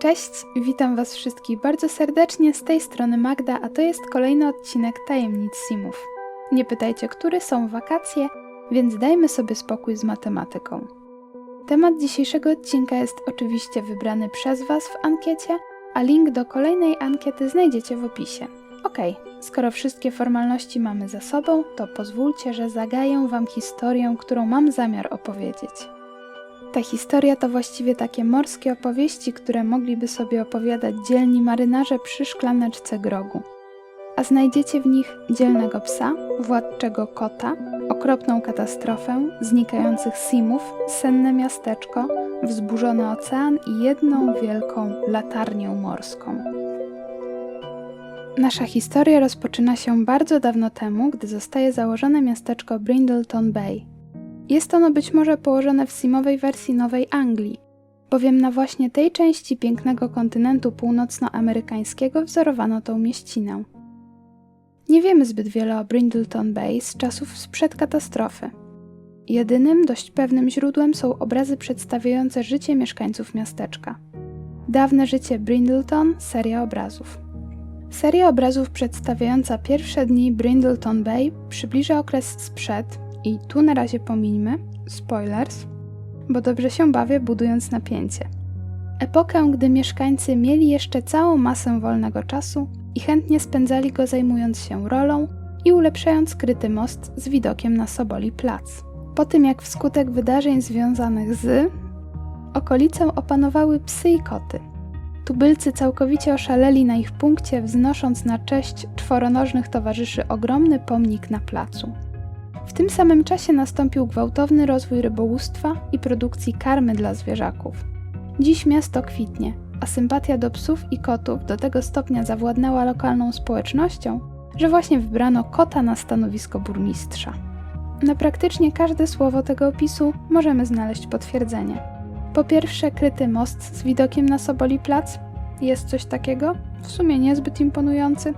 Cześć, witam Was wszystkich bardzo serdecznie z tej strony Magda, a to jest kolejny odcinek Tajemnic Simów. Nie pytajcie, które są wakacje, więc dajmy sobie spokój z matematyką. Temat dzisiejszego odcinka jest oczywiście wybrany przez Was w ankiecie, a link do kolejnej ankiety znajdziecie w opisie. Ok, skoro wszystkie formalności mamy za sobą, to pozwólcie, że zagaję Wam historię, którą mam zamiar opowiedzieć. Ta historia to właściwie takie morskie opowieści, które mogliby sobie opowiadać dzielni marynarze przy szklaneczce grogu. A znajdziecie w nich dzielnego psa, władczego kota, okropną katastrofę, znikających simów, senne miasteczko, wzburzony ocean i jedną wielką latarnię morską. Nasza historia rozpoczyna się bardzo dawno temu, gdy zostaje założone miasteczko Brindleton Bay. Jest ono być może położone w simowej wersji Nowej Anglii, bowiem na właśnie tej części pięknego kontynentu północnoamerykańskiego wzorowano tą mieścinę. Nie wiemy zbyt wiele o Brindleton Bay z czasów sprzed katastrofy. Jedynym dość pewnym źródłem są obrazy przedstawiające życie mieszkańców miasteczka. Dawne życie Brindleton, seria obrazów. Seria obrazów przedstawiająca pierwsze dni Brindleton Bay przybliża okres sprzed, i tu na razie pomińmy, spoilers, bo dobrze się bawię budując napięcie. Epokę, gdy mieszkańcy mieli jeszcze całą masę wolnego czasu i chętnie spędzali go zajmując się rolą i ulepszając kryty most z widokiem na Soboli Plac. Po tym jak wskutek wydarzeń związanych z okolicę opanowały psy i koty. Tubylcy całkowicie oszaleli na ich punkcie, wznosząc na cześć czworonożnych towarzyszy ogromny pomnik na placu. W tym samym czasie nastąpił gwałtowny rozwój rybołówstwa i produkcji karmy dla zwierzaków. Dziś miasto kwitnie, a sympatia do psów i kotów do tego stopnia zawładnęła lokalną społecznością, że właśnie wybrano kota na stanowisko burmistrza. Na praktycznie każde słowo tego opisu możemy znaleźć potwierdzenie. Po pierwsze, kryty most z widokiem na Soboli Plac. Jest coś takiego? W sumie niezbyt imponujący.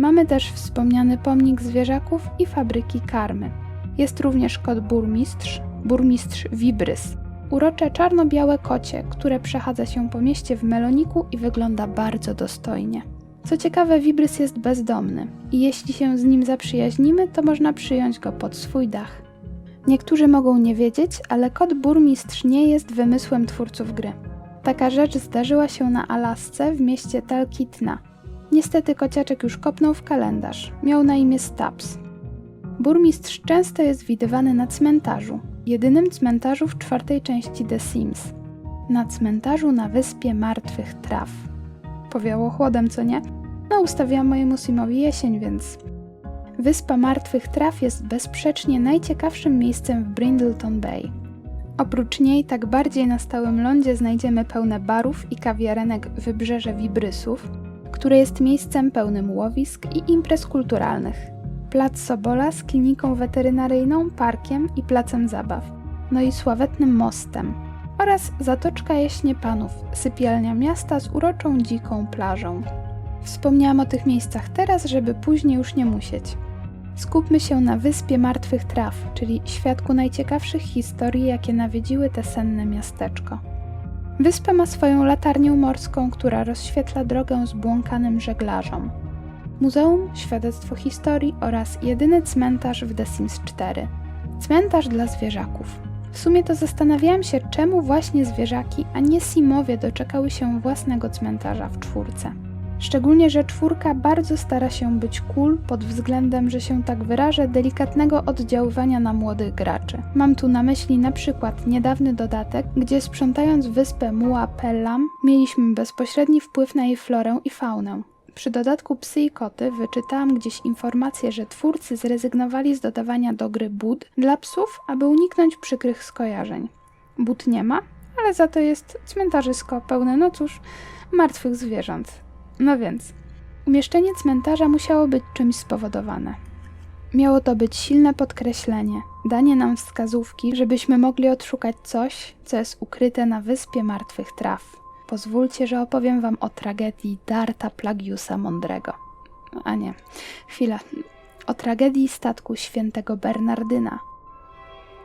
Mamy też wspomniany pomnik zwierzaków i fabryki karmy. Jest również kot burmistrz, burmistrz Wibrys. Urocze czarno-białe kocie, które przechadza się po mieście w meloniku i wygląda bardzo dostojnie. Co ciekawe, Wibrys jest bezdomny i jeśli się z nim zaprzyjaźnimy, to można przyjąć go pod swój dach. Niektórzy mogą nie wiedzieć, ale kot burmistrz nie jest wymysłem twórców gry. Taka rzecz zdarzyła się na Alasce w mieście Talkitna, Niestety kociaczek już kopnął w kalendarz. Miał na imię Stubbs. Burmistrz często jest widywany na cmentarzu, jedynym cmentarzu w czwartej części The Sims. Na cmentarzu na wyspie martwych traw. Powiało chłodem, co nie? No, ustawiłam mojemu Simowi jesień, więc... Wyspa Martwych Traw jest bezsprzecznie najciekawszym miejscem w Brindleton Bay. Oprócz niej, tak bardziej na stałym lądzie znajdziemy pełne barów i kawiarenek wybrzeże Wibrysów, które jest miejscem pełnym łowisk i imprez kulturalnych. Plac Sobola z kliniką weterynaryjną, parkiem i placem zabaw, no i sławetnym mostem oraz Zatoczka Jaśnie Panów, sypialnia miasta z uroczą dziką plażą. Wspomniałam o tych miejscach teraz, żeby później już nie musieć. Skupmy się na Wyspie Martwych Traw, czyli świadku najciekawszych historii, jakie nawiedziły te senne miasteczko. Wyspa ma swoją latarnię morską, która rozświetla drogę zbłąkanym żeglarzom. Muzeum, świadectwo historii oraz jedyny cmentarz w The Sims 4. Cmentarz dla zwierzaków. W sumie to zastanawiałam się, czemu właśnie zwierzaki, a nie Simowie doczekały się własnego cmentarza w czwórce. Szczególnie, że czwórka bardzo stara się być cool pod względem, że się tak wyrażę, delikatnego oddziaływania na młodych graczy. Mam tu na myśli na przykład niedawny dodatek, gdzie sprzątając wyspę Mua Pellam mieliśmy bezpośredni wpływ na jej florę i faunę. Przy dodatku psy i koty wyczytałam gdzieś informację, że twórcy zrezygnowali z dodawania do gry bud dla psów, aby uniknąć przykrych skojarzeń. Bud nie ma, ale za to jest cmentarzysko pełne, no cóż, martwych zwierząt. No więc, umieszczenie cmentarza musiało być czymś spowodowane. Miało to być silne podkreślenie, danie nam wskazówki, żebyśmy mogli odszukać coś, co jest ukryte na wyspie martwych traw. Pozwólcie, że opowiem wam o tragedii Darta Plagiusa Mądrego. A nie, chwila. O tragedii statku świętego Bernardyna.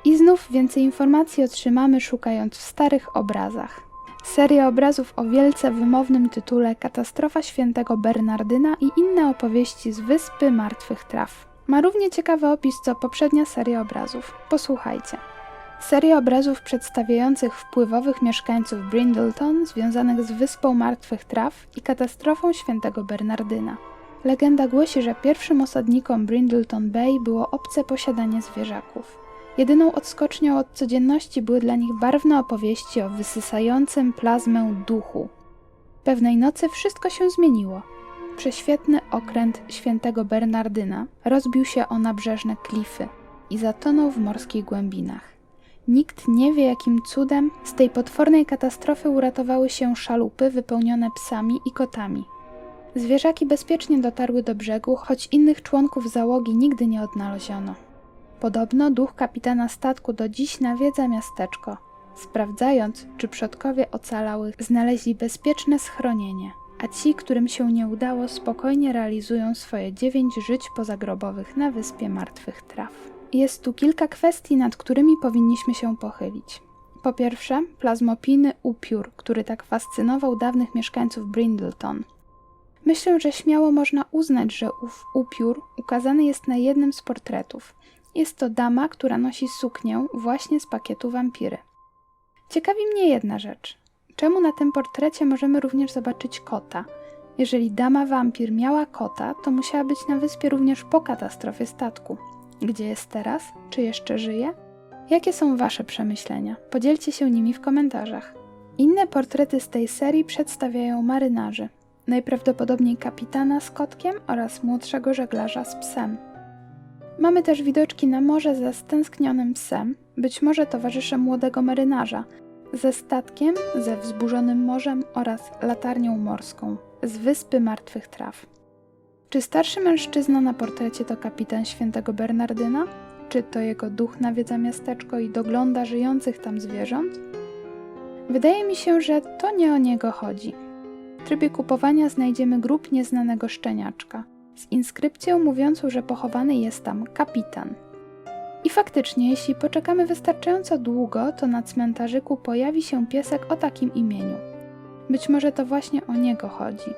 I znów więcej informacji otrzymamy szukając w starych obrazach. Seria obrazów o wielce wymownym tytule Katastrofa świętego Bernardyna i inne opowieści z Wyspy Martwych Traw. Ma równie ciekawy opis co poprzednia seria obrazów. Posłuchajcie. Seria obrazów przedstawiających wpływowych mieszkańców Brindleton związanych z Wyspą Martwych Traw i katastrofą świętego Bernardyna. Legenda głosi, że pierwszym osadnikom Brindleton Bay było obce posiadanie zwierzaków. Jedyną odskocznią od codzienności były dla nich barwne opowieści o wysysającym plazmę duchu. Pewnej nocy wszystko się zmieniło. Prześwietny okręt świętego Bernardyna rozbił się o nabrzeżne klify i zatonął w morskich głębinach. Nikt nie wie, jakim cudem z tej potwornej katastrofy uratowały się szalupy wypełnione psami i kotami. Zwierzaki bezpiecznie dotarły do brzegu, choć innych członków załogi nigdy nie odnaleziono. Podobno duch kapitana statku do dziś nawiedza miasteczko, sprawdzając, czy przodkowie ocalałych znaleźli bezpieczne schronienie, a ci, którym się nie udało, spokojnie realizują swoje dziewięć żyć pozagrobowych na wyspie martwych traw. Jest tu kilka kwestii, nad którymi powinniśmy się pochylić. Po pierwsze, plazmopijny upiór, który tak fascynował dawnych mieszkańców Brindleton. Myślę, że śmiało można uznać, że ów upiór ukazany jest na jednym z portretów. Jest to dama, która nosi suknię właśnie z pakietu wampiry. Ciekawi mnie jedna rzecz. Czemu na tym portrecie możemy również zobaczyć kota? Jeżeli dama wampir miała kota, to musiała być na wyspie również po katastrofie statku. Gdzie jest teraz? Czy jeszcze żyje? Jakie są Wasze przemyślenia? Podzielcie się nimi w komentarzach. Inne portrety z tej serii przedstawiają marynarzy, najprawdopodobniej kapitana z kotkiem oraz młodszego żeglarza z psem. Mamy też widoczki na morze ze stęsknionym psem, być może towarzyszem młodego marynarza, ze statkiem, ze wzburzonym morzem oraz latarnią morską z Wyspy Martwych Traw. Czy starszy mężczyzna na portrecie to kapitan świętego Bernardyna? Czy to jego duch nawiedza miasteczko i dogląda żyjących tam zwierząt? Wydaje mi się, że to nie o niego chodzi. W trybie kupowania znajdziemy grób nieznanego szczeniaczka z inskrypcją mówiącą, że pochowany jest tam kapitan. I faktycznie, jeśli poczekamy wystarczająco długo, to na cmentarzyku pojawi się piesek o takim imieniu. Być może to właśnie o niego chodzi.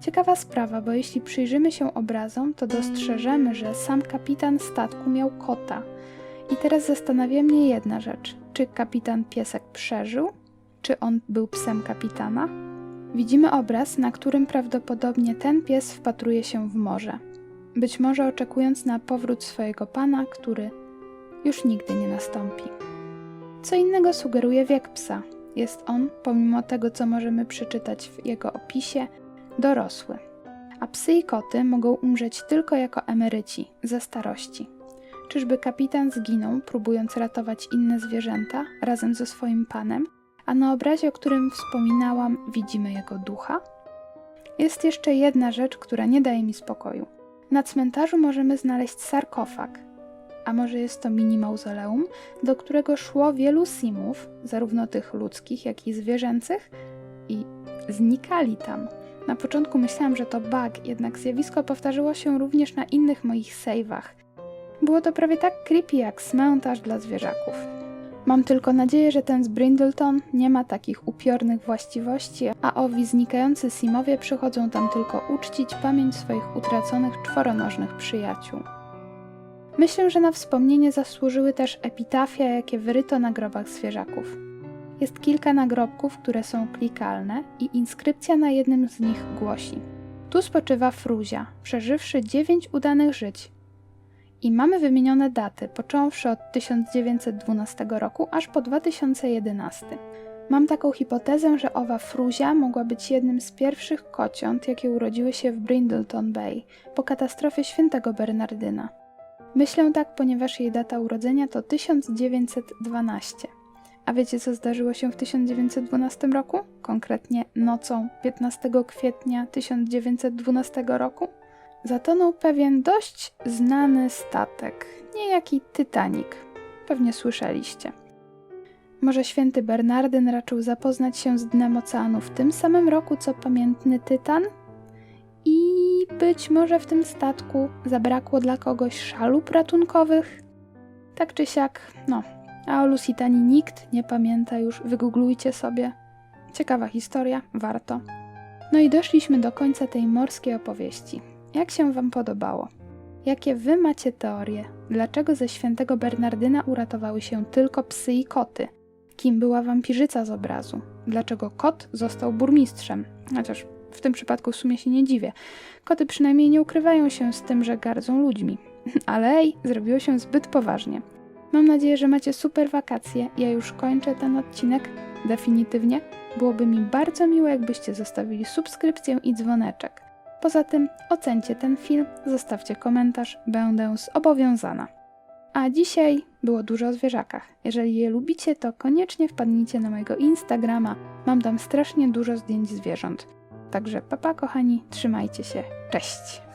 Ciekawa sprawa, bo jeśli przyjrzymy się obrazom, to dostrzeżemy, że sam kapitan statku miał kota. I teraz zastanawia mnie jedna rzecz: czy kapitan piesek przeżył? Czy on był psem kapitana? Widzimy obraz, na którym prawdopodobnie ten pies wpatruje się w morze. Być może oczekując na powrót swojego pana, który już nigdy nie nastąpi. Co innego sugeruje wiek psa. Jest on, pomimo tego, co możemy przeczytać w jego opisie, dorosły. A psy i koty mogą umrzeć tylko jako emeryci, ze starości. Czyżby kapitan zginął, próbując ratować inne zwierzęta razem ze swoim panem, a na obrazie, o którym wspominałam, widzimy jego ducha? Jest jeszcze jedna rzecz, która nie daje mi spokoju. Na cmentarzu możemy znaleźć sarkofag, a może jest to mini mauzoleum, do którego szło wielu simów, zarówno tych ludzkich, jak i zwierzęcych, i znikali tam. Na początku myślałam, że to bug, jednak zjawisko powtarzyło się również na innych moich save'ach. Było to prawie tak creepy jak cmentarz dla zwierzaków. Mam tylko nadzieję, że ten z Brindleton nie ma takich upiornych właściwości, a owi znikający Simowie przychodzą tam tylko uczcić pamięć swoich utraconych czworonożnych przyjaciół. Myślę, że na wspomnienie zasłużyły też epitafia, jakie wyryto na grobach zwierzaków. Jest kilka nagrobków, które są klikalne i inskrypcja na jednym z nich głosi: Tu spoczywa Fruzia, przeżywszy dziewięć udanych żyć. I mamy wymienione daty, począwszy od 1912 roku aż po 2011. Mam taką hipotezę, że owa Fruzia mogła być jednym z pierwszych kociąt, jakie urodziły się w Brindleton Bay po katastrofie świętego Bernardyna. Myślę tak, ponieważ jej data urodzenia to 1912. A wiecie, co zdarzyło się w 1912 roku? Konkretnie nocą 15 kwietnia 1912 roku? Zatonął pewien dość znany statek, niejaki Titanic. Pewnie słyszeliście. Może święty Bernardyn raczył zapoznać się z dnem oceanu w tym samym roku co pamiętny Tytan? I być może w tym statku zabrakło dla kogoś szalup ratunkowych? Tak czy siak, no, a o Lusitanii nikt nie pamięta już, wygooglujcie sobie. ciekawa historia, warto. No i doszliśmy do końca tej morskiej opowieści. Jak się Wam podobało? Jakie Wy macie teorie? Dlaczego ze świętego Bernardyna uratowały się tylko psy i koty? Kim była wampirzyca z obrazu? Dlaczego kot został burmistrzem? Chociaż w tym przypadku w sumie się nie dziwię. Koty przynajmniej nie ukrywają się z tym, że gardzą ludźmi. Ale ej, zrobiło się zbyt poważnie. Mam nadzieję, że macie super wakacje. Ja już kończę ten odcinek definitywnie. Byłoby mi bardzo miło, jakbyście zostawili subskrypcję i dzwoneczek. Poza tym ocencie ten film, zostawcie komentarz, będę zobowiązana. A dzisiaj było dużo o zwierzakach. Jeżeli je lubicie, to koniecznie wpadnijcie na mojego Instagrama. Mam tam strasznie dużo zdjęć zwierząt. Także papa kochani, trzymajcie się. Cześć!